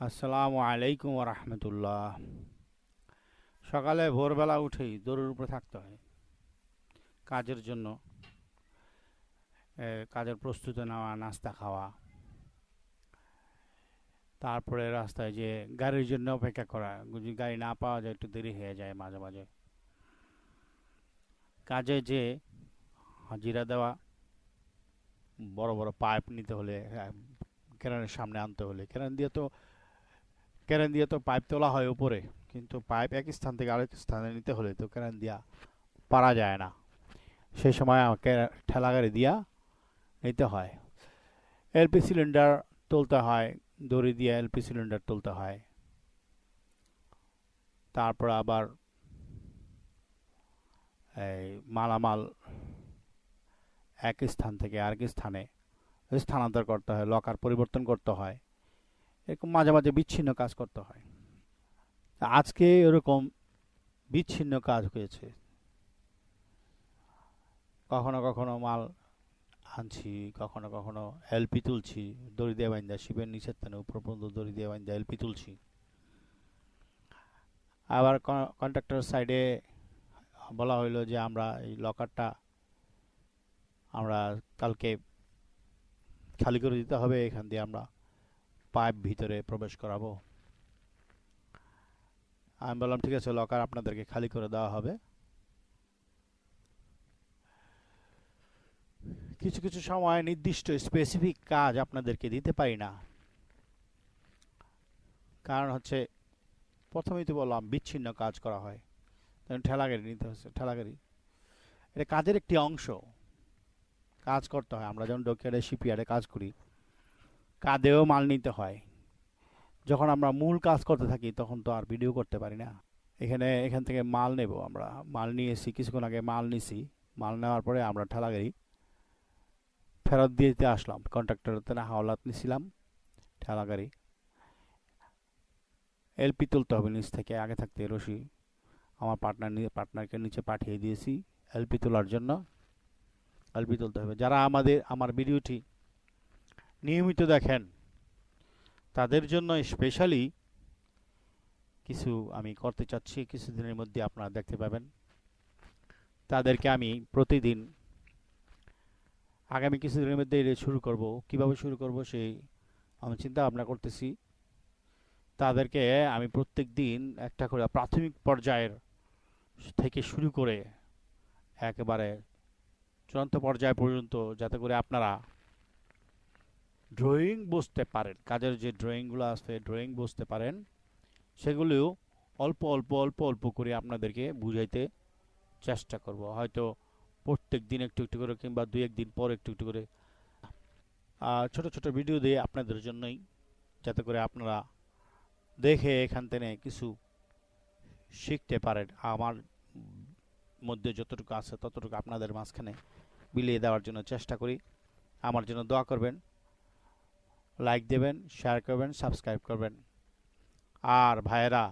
আসসালামু আলাইকুম রহমতুল্লাহ। সকালে ভোরবেলা উঠেই দৌড়ের উপরে থাকতে হয়। কাজের জন্য কাজের প্রস্তুতি নেওয়া নাস্তা খাওয়া। তারপরে রাস্তায় যে গাড়ির জন্য অপেক্ষা করা যদি গাড়ি না পাওয়া যায় একটু দেরি হয়ে যায় মাঝে মাঝে। কাজে যে হাজিরা দেওয়া বড় বড় পাইপ নিতে হলে হ্যাঁ, ক্যারেনের সামনে আনতে হলে ক্যারেন দিয়ে তো ক্যারেন দিয়ে তো পাইপ তোলা হয় উপরে, কিন্তু পাইপ এক স্থান থেকে আরেক স্থানে নিতে হলে তো ক্যারেন দিয়া পারা যায় না। সেই সময় আমাকে ঠেলা গাড়ি দিয়া নিতে হয়। এলপি সিলিন্ডার তুলতে হয়, দড়ি দিয়ে এলপি সিলিন্ডার তুলতে হয়। তারপর আবার এই মালামাল এক স্থান থেকে আরেক স্থানে স্থানান্তর করতে হয়, লকার পরিবর্তন করতে হয়। এরকম মাঝে মাঝে বিচ্ছিন্ন কাজ করতে হয়। আজকে এরকম বিচ্ছিন্ন কাজ হয়েছে। কখনো কখনো মাল আনছি, কখনো কখনো এলপি তুলছি, দড়ি দিয়ে বাইন্দা, শিবের নিচের তানে উপর দড়ি দিয়ে বাইন্দা এলপি তুলছি। আবার কন্ট্রাক্টর সাইডে বলা হইল যে আমরা এই লকারটা আমরা কালকে খালি করে দিতে হবে, এখান দিয়ে আমরা পাইপ ভিতরে প্রবেশ করাবো। আমি বললাম, ঠিক আছে লকার আপনাদেরকে খালি করে দেওয়া হবে। কিছু কিছু সময় নির্দিষ্ট স্পেসিফিক কাজ আপনাদেরকে দিতে পারি না। কারণ হচ্ছে, প্রথমেই তো বললাম, বিচ্ছিন্ন কাজ করা হয়। তখন ঠেলাগাড়ি নিতে হচ্ছে, ঠেলাগাড়ি। এটা কাজের একটি অংশ। কাজ করতে হয়। আমরা যেমন ডকিয়ার্ডে শিপইয়ার্ডে কাজ করি কাঁধেও মাল নিতে হয়। যখন আমরা মূল কাজ করতে থাকি, তখন তো আর ভিডিও করতে পারি না। এখানে, এখান থেকে মাল নেব আমরা। মাল নিয়ে এসি কিছুক্ষণ আগে মাল নিছি। মাল নেওয়ার পরে আমরা ঠেলাগাড়ি ফেরত দিয়ে দিতে আসলাম। কন্ট্রাক্টরতে না হাওলাত নিছিলাম, ঠেলাগাড়ি। এলপি তুলতে হবে নিচ থেকে, আগে থাকতে রশি। আমার পার্টনার নিয়ে পার্টনারকে নিচে পাঠিয়ে দিয়েছি এলপি তোলার জন্য। এলপি তুলতে হবে। যারা আমাদের, আমার ভিডিওটি নিয়মিত দেখেন। তাদের জন্য স্পেশালি কিছু আমি করতে চাচ্ছি, কিছুদিনের মধ্যে আপনারা দেখতে পাবেন। তাদেরকে আমি প্রতিদিন আগামী কিছুদিনের মধ্যে এটা শুরু করব। কীভাবে শুরু করব সেই আমি চিন্তা ভাবনা করতেছি। তাদেরকে আমি প্রত্যেক দিন একটা করে প্রাথমিক পর্যায়ের থেকে শুরু করে একেবারে চূড়ান্ত পর্যায় পর্যন্ত যাতে করে আপনারা ড্রয়িং বুঝতে পারেন। কাজের যে ড্রয়িংগুলো আছে ড্রয়িং বুঝতে পারেন। সেগুলিও অল্প অল্প অল্প অল্প করে আপনাদেরকে বুঝাইতে চেষ্টা করব। হয়তো প্রত্যেক দিন একটু একটু করে কিংবা দুই একদিন পর একটু একটু করে। ছোট ছোট ভিডিও দিয়ে আপনাদের জন্যই যাতে করে আপনারা দেখে এখান থেকে কিছু শিখতে পারেন। আমার মধ্যে যতটুকু আছে ততটুকু আপনাদের মাঝখানে বিলিয়ে দেওয়ার জন্য চেষ্টা করি। আমার জন্য দোয়া করবেন। লাইক দেবেন শেয়ার করবেন সাবস্ক্রাইব করবেন। আর ভাইয়েরা